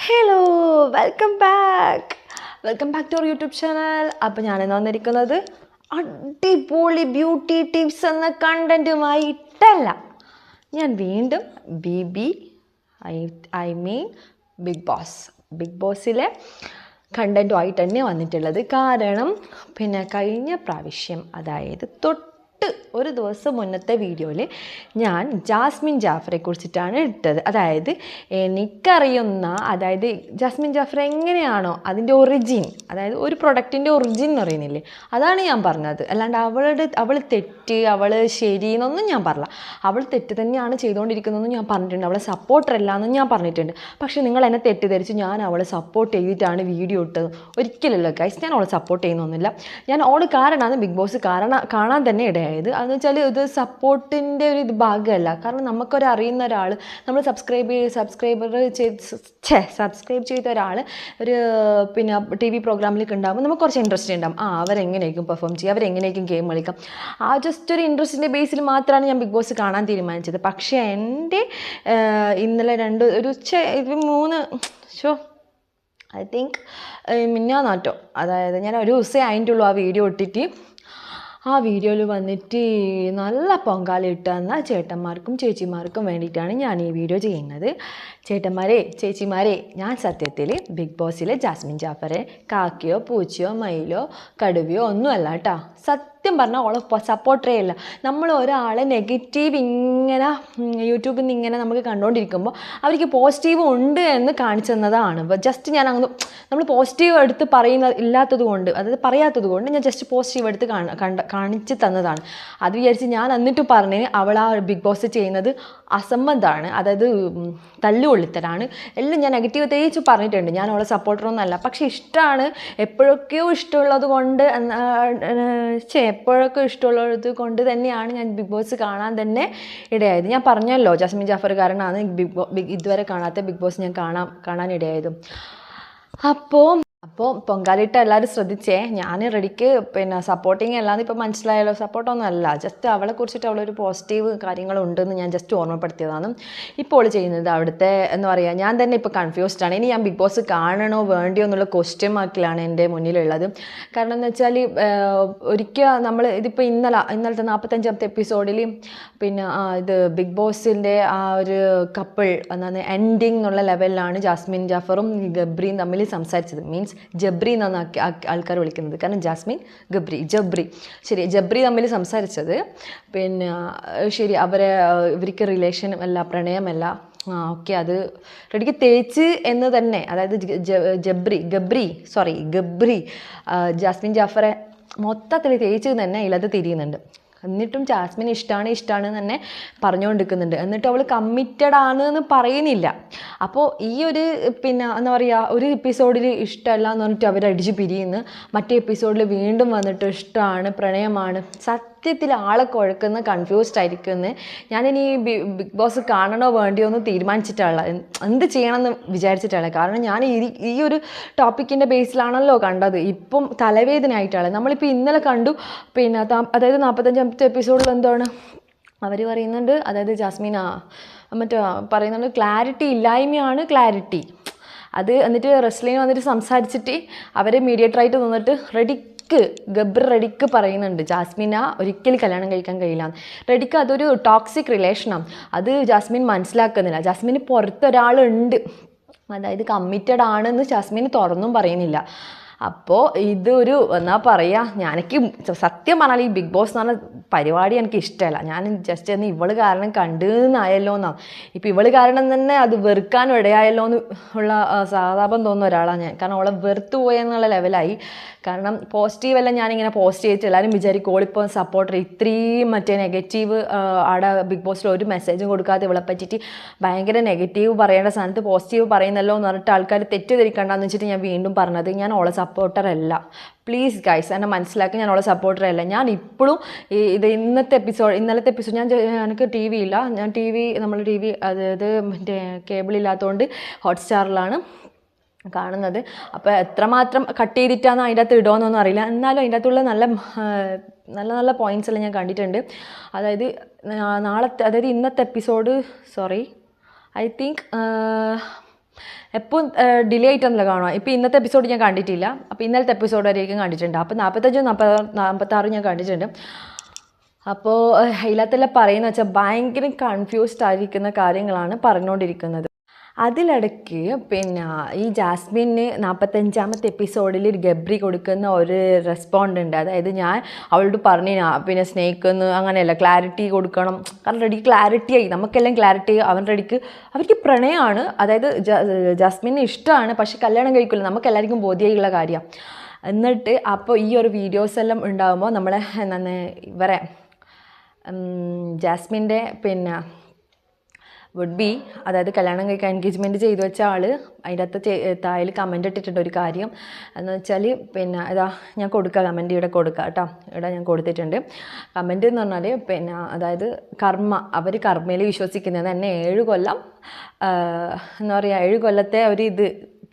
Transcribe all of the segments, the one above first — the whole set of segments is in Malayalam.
Hello welcome back welcome back to our YouTube channel അപ്പോൾ ഞാനിന്ന് വന്നിരിക്കുന്നത് അടിപൊളി ബ്യൂട്ടി ടിപ്സ് എന്ന കണ്ടന്റുമായിട്ടല്ല ഞാൻ വീണ്ടും B B I I mean big boss big ബോസിലെ കണ്ടന്റുമായിട്ട് തന്നെ വന്നിട്ടുള്ളത്. കാരണം പിന്നെ കഴിഞ്ഞ പ്രാവശ്യം അതായത് തൊട്ട് ഒരു ദിവസം മുന്നത്തെ വീഡിയോയിൽ ഞാൻ ജാസ്മിൻ ജാഫറെ കുറിച്ചിട്ടാണ് ഇട്ടത്. അതായത് എനിക്കറിയുന്ന അതായത് ജാസ്മിൻ ജാഫർ എങ്ങനെയാണോ അതിന്റെ ഒറിജിൻ അതായത് ഒരു പ്രൊഡക്റ്റിന്റെ ഒറിജിൻ എന്ന് പറയുന്നില്ലേ അതാണ് ഞാൻ പറഞ്ഞത്. അല്ലാണ്ട് അവളുടെ അവൾ തെറ്റ് അവൾ ശരി എന്നൊന്നും ഞാൻ പറഞ്ഞില്ല. അവൾ തെറ്റ് തന്നെയാണ് ചെയ്തുകൊണ്ടിരിക്കുന്നതെന്ന് ഞാൻ പറഞ്ഞിട്ടുണ്ട്. അവളെ സപ്പോർട്ടർ അല്ല എന്നും ഞാൻ പറഞ്ഞിട്ടുണ്ട്. പക്ഷേ നിങ്ങൾ എന്നെ തെറ്റിദ്ധരിച്ച് ഞാൻ അവളെ സപ്പോർട്ട് ചെയ്തിട്ടാണ് വീഡിയോ ഇട്ടത്. ഒരിക്കലല്ലോ ഗൈസ് ഞാൻ അവളെ സപ്പോർട്ട് ചെയ്യുന്നൊന്നുമില്ല. ഞാൻ ഓൾ കാരണമാണ് ബിഗ് ബോസ് കാരണം കാണാൻ തന്നെ ഇടയായത് അതെന്ന് വെച്ചാൽ ഇത് സപ്പോർട്ടിന്റെ ഒരു ഇത് ഭാഗമല്ല. കാരണം നമുക്കൊരു അറിയുന്ന ഒരാൾ നമ്മൾ സബ്സ്ക്രൈബ് ചെയ്ത് സബ്സ്ക്രൈബർ ചെയ്ത് ഛേ സബ്സ്ക്രൈബ് ചെയ്ത ഒരാൾ ഒരു പിന്നെ ടി വി പ്രോഗ്രാമിലേക്ക് ഉണ്ടാകുമ്പോൾ നമുക്ക് കുറച്ച് ഇൻട്രസ്റ്റ് ഉണ്ടാകും ആ അവരെങ്ങനെയായിരിക്കും പെർഫോം ചെയ്യുക? അവരെങ്ങനെയായിരിക്കും ഗെയിം കളിക്കാം ആ ജസ്റ്റ് ഒരു ഇൻട്രസ്റ്റിന്റെ ബേസിൽ മാത്രമാണ് ഞാൻ ബിഗ് ബോസ് കാണാൻ തീരുമാനിച്ചത്. പക്ഷേ എന്റെ ഇന്നലെ രണ്ട് ഒരു ഒരു മൂന്ന് ഷോ ഐ തിങ്ക് മിന്നാന്നാട്ടോ അതായത് ഞാൻ ഒരു ദിവസമേ ആയിട്ടുള്ളൂ ആ വീഡിയോ ഇട്ടിട്ട്. ആ വീഡിയോയിൽ വന്നിട്ട് നല്ല പൊങ്കാല ഇട്ട് തന്ന ചേട്ടന്മാർക്കും ചേച്ചിമാർക്കും വേണ്ടിയിട്ടാണ് ഞാൻ ഈ വീഡിയോ ചെയ്യുന്നത്. ചേട്ടന്മാരെ ചേച്ചിമാരെ ഞാൻ സത്യത്തിൽ ബിഗ് ബോസിലെ ജാസ്മിൻ ജാഫറെ കാക്കയോ പൂച്ചയോ മയിലോ കടുവയോ ഒന്നുമല്ല കേട്ടോ. സത്യം പറഞ്ഞാൽ ഓളെ സപ്പോർട്ടേ ഇല്ല. നമ്മൾ ഒരാളെ നെഗറ്റീവ് ഇങ്ങനെ യൂട്യൂബിൽ നിന്ന് ഇങ്ങനെ നമുക്ക് കണ്ടുകൊണ്ടിരിക്കുമ്പോൾ അവർക്ക് പോസിറ്റീവ് ഉണ്ട് എന്ന് കാണിച്ചു തന്നതാണ്. ജസ്റ്റ് ഞാൻ അങ്ങ് നമ്മൾ പോസിറ്റീവ് എടുത്ത് പറയുന്ന ഇല്ലാത്തത് കൊണ്ട് അതായത് പറയാത്തത് കൊണ്ട് ഞാൻ ജസ്റ്റ് പോസിറ്റീവ് എടുത്ത് കാണ കണ്ട കാണിച്ച് തന്നതാണ്. അത് വിചാരിച്ച് ഞാൻ എന്നിട്ട് പറഞ്ഞതിന് അവൾ ആ ബിഗ് ബോസ് ചെയ്യുന്നത് അസംബന്ധമാണ് അതായത് തല്ലുകൊള്ളിത്തരാണ് എല്ലാം ഞാൻ നെഗറ്റീവ് തേച്ച് പറഞ്ഞിട്ടുണ്ട്. ഞാൻ അവളെ സപ്പോർട്ടറൊന്നും അല്ല പക്ഷേ ഇഷ്ടമാണ് എപ്പോഴൊക്കെയോ ഇഷ്ടമുള്ളത് കൊണ്ട് ഛെ, എപ്പോഴൊക്കെ ഇഷ്ടമുള്ളത് കൊണ്ട് തന്നെയാണ് ഞാൻ ബിഗ് ബോസ് കാണാൻ തന്നെ ഇടയായത്. ഞാൻ പറഞ്ഞല്ലോ ജാസ്മിൻ ജാഫർ കാരണമാണ് ബിഗ് ബോ ഇതുവരെ കാണാത്ത ബിഗ് ബോസ് ഞാൻ കാണാൻ കാണാൻ ഇടയായതും അപ്പോൾ അപ്പോൾ പൊങ്കാലിട്ട് എല്ലാവരും ശ്രദ്ധിച്ചേ. ഞാൻ റെഡിക്ക് പിന്നെ സപ്പോർട്ടിങ് അല്ലാതെ ഇപ്പോൾ മനസ്സിലായല്ലോ സപ്പോർട്ടൊന്നും അല്ല. ജസ്റ്റ് അവളെ കുറിച്ചിട്ട് അവളൊരു പോസിറ്റീവ് കാര്യങ്ങളുണ്ടെന്ന് ഞാൻ ജസ്റ്റ് ഓർമ്മപ്പെടുത്തിയതാണ്. ഇപ്പോൾ ചെയ്യുന്നത് അവിടുത്തെ എന്ന് പറയുക ഞാൻ തന്നെ ഇപ്പോൾ കൺഫ്യൂസ്ഡ് ആണ്. ഇനി ഞാൻ ബിഗ് ബോസ് കാണണോ വേണ്ടിയോ എന്നുള്ള ക്വസ്റ്റ്യൻ മാർക്കിലാണ് എന്റെ മുന്നിലുള്ളത്. കാരണം എന്ന് വെച്ചാൽ ഒരിക്കൽ നമ്മൾ ഇതിപ്പോൾ ഇന്നലെ ഇന്നലത്തെ നാൽപ്പത്തഞ്ചാമത്തെ എപ്പിസോഡിൽ പിന്നെ ഇത് ബിഗ് ബോസിന്റെ ആ ഒരു കപ്പിൾ എന്താണ് എൻഡിങ് എന്നുള്ള ലെവലിലാണ് ജാസ്മിൻ ജാഫറും ഗബ്രിയും തമ്മിൽ സംസാരിച്ചത്. മീൻസ് ജബ്രി എന്നാണ് ആൾക്കാർ വിളിക്കുന്നത്. കാരണം ജാസ്മിൻ ഗബ്രി ജബ്രി. ശരി ജബ്രി തമ്മിൽ സംസാരിച്ചത്. പിന്നെ ശരി അവരെ ഇവർക്ക് റിലേഷൻ അല്ല പ്രണയമല്ല ആ ഓക്കെ അത് റെഡിക്ക് തേച്ച് എന്ന് തന്നെ. അതായത് ജബ്രി ഗബ്രി സോറി ഗബ്രി ജാസ്മിൻ ജാഫറെ മൊത്തത്തിൽ തേച്ച് തന്നെ ഇലത് തിരിയുന്നുണ്ട്. എന്നിട്ടും ജാസ്മിൻ ഇഷ്ടമാണ് ഇഷ്ടമാണ് തന്നെ പറഞ്ഞുകൊണ്ടിരിക്കുന്നുണ്ട്. എന്നിട്ട് അവൾ കമ്മിറ്റഡ് ആണ് എന്ന് പറയുന്നില്ല. അപ്പോൾ ഈ ഒരു പിന്നെ എന്താ പറയുക ഒരു എപ്പിസോഡിൽ ഇഷ്ടമല്ല എന്ന് പറഞ്ഞിട്ട് അവരടിച്ച് പിരിയുന്നു. മറ്റേ എപ്പിസോഡിൽ വീണ്ടും വന്നിട്ട് ഇഷ്ടമാണ് പ്രണയമാണ്. സത്യത്തിൽ ആളെ കുഴക്കുന്ന കൺഫ്യൂസ്ഡ് ആയിരിക്കുമെന്ന് ഞാനിനി ബിഗ് ബോസ് കാണണോ വേണ്ടിയോ എന്ന് തീരുമാനിച്ചിട്ടുള്ള എന്ത് ചെയ്യണമെന്ന് വിചാരിച്ചിട്ടാണ്. കാരണം ഞാൻ ഈ ഒരു ടോപ്പിക്കിന്റെ ബേസിലാണല്ലോ കണ്ടത്. ഇപ്പം തലവേദന ആയിട്ടാണ് നമ്മളിപ്പോൾ ഇന്നലെ കണ്ടു. പിന്നെ അതായത് നാൽപ്പത്തഞ്ചാമത്തെ എപ്പിസോഡിൽ എന്താണ്? അവർ പറയുന്നുണ്ട് അതായത് ജാസ്മിന മറ്റോ പറയുന്നുണ്ട് ക്ലാരിറ്റി ഇല്ലായ്മയാണ് ക്ലാരിറ്റി അത് എന്നിട്ട് റെസ്ലിന് വന്നിട്ട് സംസാരിച്ചിട്ട് അവരെ മീഡിയേറ്ററായിട്ട് നിന്നിട്ട് റെഡിക്ക് ഗബ്ർ റെഡിക്ക് പറയുന്നുണ്ട് ജാസ്മിന ഒരിക്കലും കല്യാണം കഴിക്കാൻ കഴിയില്ല. റെഡിക്ക് അതൊരു ടോക്സിക് റിലേഷനാണ് അത് ജാസ്മിൻ മനസ്സിലാക്കുന്നില്ല. ജാസ്മിന് പുറത്തൊരാളുണ്ട് അതായത് കമ്മിറ്റഡ് ആണെന്ന് ജാസ്മിന് തുറന്നും പറയുന്നില്ല. അപ്പോൾ ഇതൊരു എന്നാ പറയുക ഞാനെനിക്ക് സത്യം പറഞ്ഞാൽ ഈ ബിഗ് ബോസ് എന്ന് പറഞ്ഞ പരിപാടി എനിക്ക് ഇഷ്ടമല്ല ഞാൻ ജസ്റ്റ് എന്ന് ഇവൾ കാരണം കണ്ടെന്നായല്ലോ എന്നാണ് ഇപ്പം ഇവൾ കാരണം തന്നെ അത് വെറുക്കാനും ഇടയായല്ലോ എന്ന് ഉള്ള സഹതാപം തോന്നുന്ന ഒരാളാണ് ഞാൻ. കാരണം അവളെ വെറുത്തു പോയെന്നുള്ള ലെവലായി കാരണം പോസിറ്റീവ് എല്ലാം ഞാനിങ്ങനെ പോസ്റ്റ് ചെയ്തിട്ട് എല്ലാവരും വിചാരിക്കും ഓളിപ്പോൾ സപ്പോർട്ടർ ഇത്രയും മറ്റേ നെഗറ്റീവ് ആടെ ബിഗ് ബോസിൽ ഒരു മെസ്സേജും കൊടുക്കാതെ ഇവളെ പറ്റിയിട്ട് ഭയങ്കര നെഗറ്റീവ് പറയേണ്ട സ്ഥാനത്ത് പോസിറ്റീവ് പറയുന്നല്ലോ എന്ന് പറഞ്ഞിട്ട് ആൾക്കാർ തെറ്റിദ്ധരിക്കണ്ടെന്ന് വെച്ചിട്ട് ഞാൻ വീണ്ടും പറഞ്ഞത്. ഞാൻ ഓളെ സപ്പോർട്ടർ അല്ല. പ്ലീസ് ഗൈസ് എന്നെ മനസ്സിലാക്കി ഞാൻ അവളെ സപ്പോർട്ടർ അല്ല. ഞാൻ ഇപ്പോഴും ഈ ഇത് ഇന്നത്തെ എപ്പിസോഡ് ഇന്നലത്തെ എപ്പിസോഡ് ഞാൻ എനിക്ക് ടി വി ഇല്ല. ഞാൻ ടി വി നമ്മൾ ടി വി അതായത് മറ്റേ കേബിൾ ഇല്ലാത്തതുകൊണ്ട് ഹോട്ട്സ്റ്റാറിലാണ് കാണുന്നത്. അപ്പോൾ എത്രമാത്രം കട്ട് ചെയ്തിട്ടാണ് അതിന്റെ അകത്ത് ഇടുമെന്നൊന്നും അറിയില്ല. എന്നാലും അതിന്റെ അകത്തുള്ള നല്ല നല്ല നല്ല പോയിന്റ്സ് എല്ലാം ഞാൻ കണ്ടിട്ടുണ്ട്. അതായത് നാളത്തെ അതായത് ഇന്നത്തെ എപ്പിസോഡ് സോറി ഐ തിങ്ക് എപ്പോൾ ഡിലേ ആയിട്ടൊന്നുമില്ല കാണുക ഇപ്പോൾ ഇന്നത്തെ എപ്പിസോഡ് ഞാൻ കണ്ടിട്ടില്ല. അപ്പോൾ ഇന്നലത്തെ എപ്പിസോഡ് വരെയൊക്കെ കണ്ടിട്ടുണ്ട്. അപ്പോൾ നാൽപ്പത്തഞ്ചും നാൽപ്പത് നാൽപ്പത്താറും ഞാൻ കണ്ടിട്ടുണ്ട്. അപ്പോൾ അതിനകത്തെല്ലാം പറയുന്ന വെച്ചാൽ ഭയങ്കര കൺഫ്യൂസ്ഡ് ആയിരിക്കുന്ന കാര്യങ്ങളാണ് പറഞ്ഞുകൊണ്ടിരിക്കുന്നത് അതിലിടയ്ക്ക് പിന്നെ ഈ ജാസ്മിന് നാൽപ്പത്തഞ്ചാമത്തെ എപ്പിസോഡിൽ ഗബ്രി കൊടുക്കുന്ന ഒരു റെസ്പോണ്ട് ഉണ്ട്. അതായത് ഞാൻ അവളോട് പറഞ്ഞു പിന്നെ സ്നേഹിക്കുന്നു അങ്ങനെയല്ല ക്ലാരിറ്റി കൊടുക്കണം. കാരണം റെഡിക്ക് ക്ലാരിറ്റി ആയി. നമുക്കെല്ലാം ക്ലാരിറ്റി അവന്റെ റെഡിക്ക് അവർക്ക് പ്രണയമാണ്. അതായത് ജാസ്മിന് ഇഷ്ടമാണ് പക്ഷെ കല്യാണം കഴിക്കില്ല. നമുക്ക് എല്ലാവർക്കും ബോധ്യമായുള്ള കാര്യമാണ് എന്നിട്ട് അപ്പോൾ ഈ ഒരു വീഡിയോസ് എല്ലാം ഉണ്ടാകുമ്പോൾ നമ്മളെ എന്താണ് ഇവരെ ജാസ്മിന്റെ പിന്നെ വുഡ് ബി അതായത് കല്യാണം കഴിക്കാൻ എൻഗേജ്മെന്റ് ചെയ്തു വെച്ച ആൾ അതിന്റെ അകത്ത് തായിൽ കമന്റ് ഇട്ടിട്ടുണ്ട് ഒരു കാര്യം. എന്ന് വെച്ചാൽ പിന്നെ ഇതാ ഞാൻ കൊടുക്കുക കമന്റ് ഇവിടെ കൊടുക്കുക കേട്ടോ. ഇവിടെ ഞാൻ കൊടുത്തിട്ടുണ്ട്. കമന്റ് എന്ന് പറഞ്ഞാൽ പിന്നെ അതായത് കർമ്മ. അവർ കർമ്മയിൽ വിശ്വസിക്കുന്നത് എന്നെ ഏഴ് കൊല്ലം എന്താ പറയുക ഏഴ് കൊല്ലത്തെ ഒരു ഇത്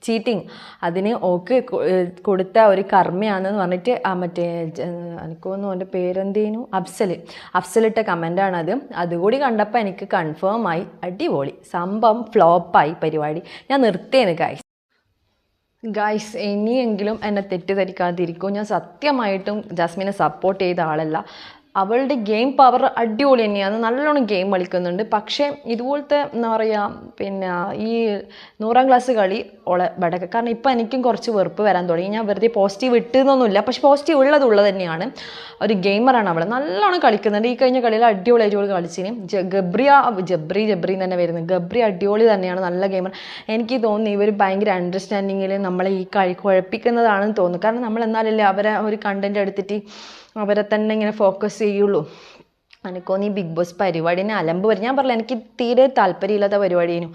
ചീറ്റിങ്. അതിന് ഓക്ക് കൊടുത്ത ഒരു കർമ്മയാണെന്ന് പറഞ്ഞിട്ട് ആ മറ്റേ ജ- എനിക്ക് തോന്നുന്നു എന്റെ പേരെന്തേനു? അഫ്സൽ അഫ്സലിട്ട കമന്റാണത്. അതുകൂടി കണ്ടപ്പോൾ എനിക്ക് കൺഫേം ആയി അടിപൊളി. സംഭവം ഫ്ലോപ്പായി പരിപാടി. ഞാൻ നിർത്തിയേന് ഗായ്സ് ഗായ്സ് ഇനിയെങ്കിലും എന്നെ തെറ്റിദ്ധരിക്കാതിരിക്കും. ഞാൻ സത്യമായിട്ടും ജാസ്മിനെ സപ്പോർട്ട് ചെയ്ത ആളല്ല. അവളുടെ ഗെയിം പവർ അടിപൊളി തന്നെയാണ്. നല്ലോണം ഗെയിം കളിക്കുന്നുണ്ട്. പക്ഷേ ഇതുപോലത്തെ എന്താ പറയുക പിന്നെ ഈ നൂറാം ക്ലാസ് കളി ഓളെ ബടക്ക കാരണം ഇപ്പം എനിക്കും കുറച്ച് വെറുപ്പ് വരാൻ തുടങ്ങി. ഞാൻ വെറുതെ പോസിറ്റീവ് ഇട്ടുന്നൊന്നുമില്ല പക്ഷേ പോസിറ്റീവ് ഉള്ളത് ഉള്ളത് തന്നെയാണ്. ഒരു ഗെയിമറാണ് അവൾ നല്ലോണം കളിക്കുന്നുണ്ട്. ഈ കഴിഞ്ഞ കളിയിൽ അടിപൊളി അടിപൊളി കളിച്ചിന്. ഗബ്രിയ ജബ്രി ജബ്രി തന്നെ വരുന്നത്. ഗബ്രി അടിപൊളി തന്നെയാണ്. നല്ല ഗെയിമർ എനിക്ക് തോന്നുന്നു ഇവർ ഭയങ്കര അണ്ടർസ്റ്റാൻഡിങ്ങിൽ നമ്മളെ ഈ കളി കുഴപ്പിക്കുന്നതാണെന്ന് തോന്നുന്നു. കാരണം നമ്മൾ എന്നാലല്ലേ അവരെ ഒരു കണ്ടന്റ് എടുത്തിട്ട് അവരെ തന്നെ ഇങ്ങനെ ഫോക്കസ് ചെയ്യുള്ളൂ. എനിക്കോ ഈ ബിഗ് ബോസ് പരിപാടിനെ അലമ്പ് വരും ഞാൻ പറഞ്ഞില്ല എനിക്ക് തീരെ താല്പര്യമില്ലാത്ത പരിപാടിയേനു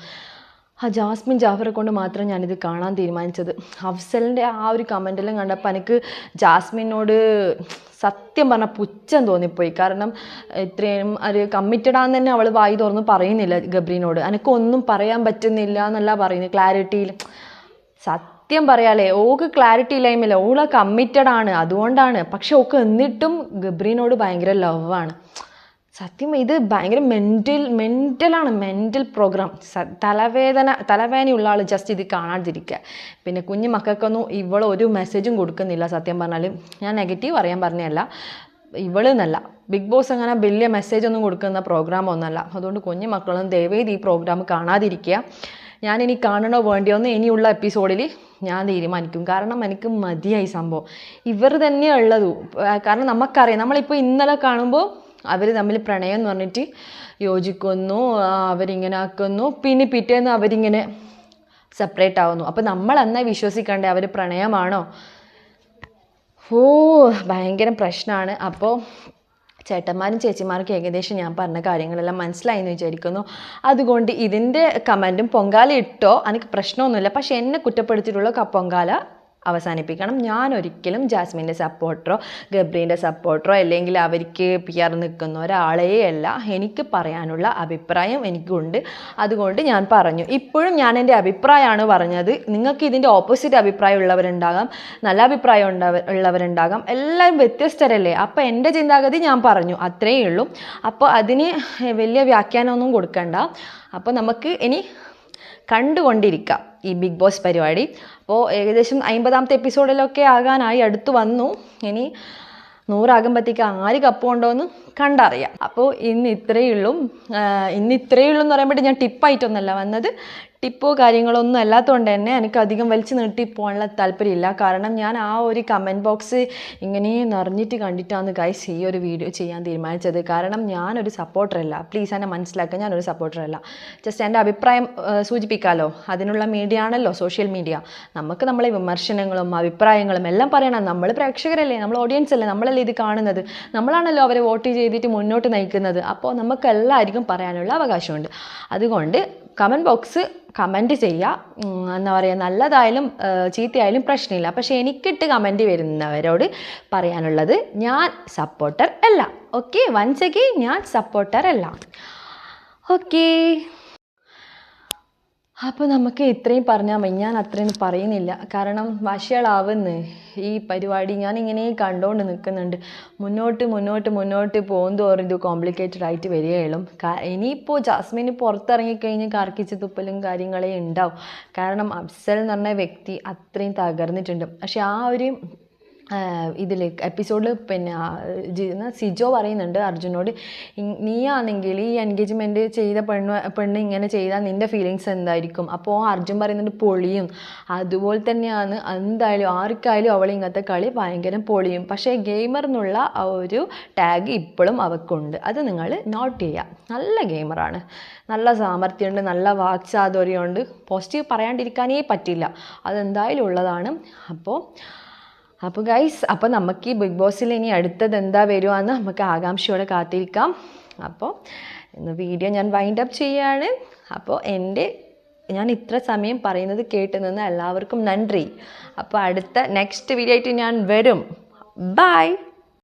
ആ ജാസ്മിൻ ജാഫറെ കൊണ്ട് മാത്രം ഞാനിത് കാണാൻ തീരുമാനിച്ചത്. അഫ്സലിന്റെ ആ ഒരു കമന്റെല്ലാം കണ്ടപ്പോൾ എനിക്ക് ജാസ്മിനോട് സത്യം പറഞ്ഞ പുച്ഛം തോന്നിപ്പോയി. കാരണം ഇത്രയും ഒരു കമ്മിറ്റഡാന്ന് തന്നെ അവൾ വായി തുറന്ന് പറയുന്നില്ല ഗബ്രീനോട്. എനിക്കൊന്നും പറയാൻ പറ്റുന്നില്ല എന്നല്ല പറയുന്നത്. ക്ലാരിറ്റിയിൽ സത്യം പറയാലേ ഓക്ക് ക്ലാരിറ്റി ഇല്ലായ്മയില്ല. ഓൾ കമ്മിറ്റഡ് ആണ് അതുകൊണ്ടാണ്. പക്ഷെ ഓക്ക് എന്നിട്ടും ഗബ്രീനോട് ഭയങ്കര ലവാണ് സത്യം ഇത് ഭയങ്കര മെന്റൽ മെന്റലാണ് മെന്റൽ പ്രോഗ്രാം തലവേദന തലവേദനയുള്ള ആൾ ജസ്റ്റ് ഇത് കാണാതിരിക്കുക പിന്നെ കുഞ്ഞു മക്കൾക്കൊന്നും ഇവൾ ഒരു മെസ്സേജും കൊടുക്കുന്നില്ല സത്യം പറഞ്ഞാൽ ഞാൻ നെഗറ്റീവ് അറിയാൻ പറഞ്ഞതല്ല ഇവൾ എന്നല്ല. ബിഗ് ബോസ് അങ്ങനെ വലിയ മെസ്സേജ് ഒന്നും കൊടുക്കുന്ന പ്രോഗ്രാം ഒന്നല്ല. അതുകൊണ്ട് കുഞ്ഞു മക്കളും ദയവേത് ഈ പ്രോഗ്രാം കാണാതിരിക്കുക ഞാനിനി കാണണോ വേണ്ടിയോ എന്ന് ഇനിയുള്ള എപ്പിസോഡിൽ ഞാൻ തീരുമാനിക്കും. കാരണം എനിക്ക് മതിയായി സംഭവം. ഇവർ തന്നെയാണ് ഉള്ളത്. കാരണം നമുക്കറിയാം. നമ്മളിപ്പോൾ ഇന്നലെ കാണുമ്പോൾ അവർ തമ്മിൽ പ്രണയം എന്ന് പറഞ്ഞിട്ട് യോജിക്കുന്നു അവരിങ്ങനെ ആക്കുന്നു. പിന്നെ പിറ്റേന്ന് അവരിങ്ങനെ സെപ്പറേറ്റ് ആവുന്നു. അപ്പോൾ നമ്മൾ എന്നാ വിശ്വസിക്കണ്ടേ? അവർ പ്രണയമാണോ? ഓ ഭയങ്കര പ്രശ്നമാണ് അപ്പോൾ ചേട്ടന്മാരും ചേച്ചിമാർക്കും ഏകദേശം ഞാൻ പറഞ്ഞ കാര്യങ്ങളെല്ലാം മനസ്സിലായി എന്ന് വിചാരിക്കുന്നു. അതുകൊണ്ട് ഇതിന്റെ കമന്റും പൊങ്കാല ഇട്ടോ? എനിക്ക് പ്രശ്നമൊന്നുമില്ല. പക്ഷേ എന്നെ കുറ്റപ്പെടുത്തിയിട്ടുള്ള പൊങ്കാല അവസാനിപ്പിക്കണം. ഞാൻ ഒരിക്കലും ജാസ്മിന്റെ സപ്പോർട്ടറോ ഗബ്രീന്റെ സപ്പോർട്ടറോ അല്ലെങ്കിൽ അവർക്ക് പി ആർ നിൽക്കുന്ന ഒരാളെയല്ല. എനിക്ക് പറയാനുള്ള അഭിപ്രായം എനിക്കുണ്ട്. അതുകൊണ്ട് ഞാൻ പറഞ്ഞു. ഇപ്പോഴും ഞാൻ എന്റെ അഭിപ്രായമാണ് പറഞ്ഞത്. നിങ്ങൾക്ക് ഇതിന്റെ ഓപ്പോസിറ്റ് അഭിപ്രായം ഉള്ളവരുണ്ടാകാം. നല്ല അഭിപ്രായം ഉണ്ടാവ ഉള്ളവരുണ്ടാകാം. എല്ലാവരും വ്യത്യസ്തരല്ലേ? അപ്പോൾ എന്റെ ചിന്താഗതി ഞാൻ പറഞ്ഞു. അത്രയേ ഉള്ളൂ. അപ്പോൾ അതിന് വലിയ വ്യാഖ്യാനമൊന്നും കൊടുക്കണ്ട. അപ്പോൾ നമുക്ക് ഇനി കണ്ടുകൊണ്ടിരിക്കാം. ഈ ബിഗ് ബോസ് പരിപാടി. അപ്പോൾ ഏകദേശം അമ്പതാമത്തെ എപ്പിസോഡിലൊക്കെ ആകാനായി അടുത്ത് വന്നു. ഇനി നൂറാകുമ്പോഴത്തേക്ക് ആര് കപ്പ് കൊണ്ടോന്ന് കണ്ടറിയാം. അപ്പോൾ ഇന്ന് ഇത്രയേ ഉള്ളൂ. ഇന്ന് ഇത്രയേ ഉള്ളൂ എന്ന് പറയുമ്പോൾ ഞാൻ ടിപ്പായിട്ടൊന്നല്ല വന്നത്. ടിപ്പോ കാര്യങ്ങളൊന്നും അല്ലാത്തതുകൊണ്ട് തന്നെ എനിക്ക് അധികം വലിച്ചു നീട്ടി പോകാനുള്ള താല്പര്യമില്ല. കാരണം ഞാൻ ആ ഒരു കമന്റ് ബോക്സ് ഇങ്ങനെ നിറഞ്ഞിട്ട് കണ്ടിട്ടാണ് ഗൈസ് ഈ ഒരു വീഡിയോ ചെയ്യാൻ തീരുമാനിച്ചത്. കാരണം ഞാനൊരു സപ്പോർട്ടറല്ല പ്ലീസ് എന്നെ മനസ്സിലാക്കുക ഞാനൊരു സപ്പോർട്ടറല്ല ജസ്റ്റ് എന്റെ അഭിപ്രായം സൂചിപ്പിക്കാമല്ലോ അതിനുള്ള മീഡിയ ആണല്ലോ സോഷ്യൽ മീഡിയ നമുക്ക് നമ്മളെ വിമർശനങ്ങളും അഭിപ്രായങ്ങളും എല്ലാം പറയണം. നമ്മൾ പ്രേക്ഷകരല്ലേ നമ്മൾ ഓഡിയൻസ് അല്ലേ നമ്മളല്ലേ ഇത് കാണുന്നത്. നമ്മളാണല്ലോ അവരെ വോട്ട് ചെയ്തിട്ട് മുന്നോട്ട് നയിക്കുന്നത്. അപ്പോൾ നമുക്കെല്ലാവർക്കും പറയാനുള്ള അവകാശമുണ്ട്. അതുകൊണ്ട് കമന്റ് ബോക്സ് കമന്റ് ചെയ്യുക എന്താ പറയുക നല്ലതായാലും ചീത്തയായാലും പ്രശ്നമില്ല. പക്ഷേ എനിക്കിട്ട് കമന്റ് വരുന്നവരോട് പറയാനുള്ളത് ഞാൻ സപ്പോർട്ടർ അല്ല. ഓക്കെ വൺസ് അഗെയിൻ ഞാൻ സപ്പോർട്ടർ അല്ല. ഓക്കേ അപ്പോൾ നമുക്ക് ഇത്രയും പറഞ്ഞാൽ മതി. ഞാൻ അത്രയും പറയുന്നില്ല. കാരണം വഷളാവുന്ന് ഈ പരിപാടി ഞാൻ ഇങ്ങനെ കണ്ടുകൊണ്ട് നിൽക്കുന്നുണ്ട് മുന്നോട്ട് മുന്നോട്ട് മുന്നോട്ട് പോകുന്നതോറും ഇത് കോംപ്ലിക്കേറ്റഡ് ആയിട്ട് വരികയുള്ളൂ. ഇനിയിപ്പോൾ ജാസ്മിന് പുറത്തിറങ്ങിക്കഴിഞ്ഞ് കറക്കിച്ച് തുപ്പലും കാര്യങ്ങളേ ഉണ്ടാവും. കാരണം അഫ്സൽ എന്ന് പറഞ്ഞ വ്യക്തി അത്രയും തകർന്നിട്ടുണ്ട്. പക്ഷെ ആ ഒരു ഇതിൽ എപ്പിസോഡിൽ പിന്നെ സിജോ പറയുന്നുണ്ട് അർജുനോട് നീ ആണെങ്കിൽ ഈ എൻഗേജ്മെന്റ് ചെയ്ത പെണ്ണ് പെണ്ണ് ഇങ്ങനെ ചെയ്താൽ നിന്റെ ഫീലിങ്സ് എന്തായിരിക്കും? അപ്പോൾ അർജുൻ പറയുന്നുണ്ട് പൊളിയും. അതുപോലെ തന്നെയാണ് എന്തായാലും ആർക്കായാലും അവൾ ഇങ്ങനത്തെ കളി ഭയങ്കര പൊളിയും. പക്ഷേ ഗെയിമർ എന്നുള്ള ആ ഒരു ടാഗ് ഇപ്പോഴും അവൾക്കുണ്ട് അത് നിങ്ങൾ നോട്ട് ചെയ്യുക നല്ല ഗെയിമറാണ് നല്ല സാമർഥ്യമുണ്ട് നല്ല വാക്ചാതുര്യമുണ്ട് പോസിറ്റീവ് പറയാണ്ടിരിക്കാനേ പറ്റില്ല. അതെന്തായാലും ഉള്ളതാണ്. അപ്പോൾ അപ്പോൾ ഗൈസ് അപ്പോൾ നമുക്ക് ഈ ബിഗ് ബോസിൽ ഇനി അടുത്തത് എന്താ എന്ന് നമുക്ക് ആകാംക്ഷയോടെ കാത്തിരിക്കാം. അപ്പോൾ ഇന്ന് വീഡിയോ ഞാൻ വൈൻഡ് അപ്പ് ചെയ്യാണ്. അപ്പോൾ എന്റെ ഞാൻ ഇത്ര സമയം പറയുന്നത് കേട്ട് നിന്ന് എല്ലാവർക്കും നന്ദി. അപ്പോൾ അടുത്ത നെക്സ്റ്റ് വീഡിയോ ആയിട്ട് ഞാൻ വരും. ബൈ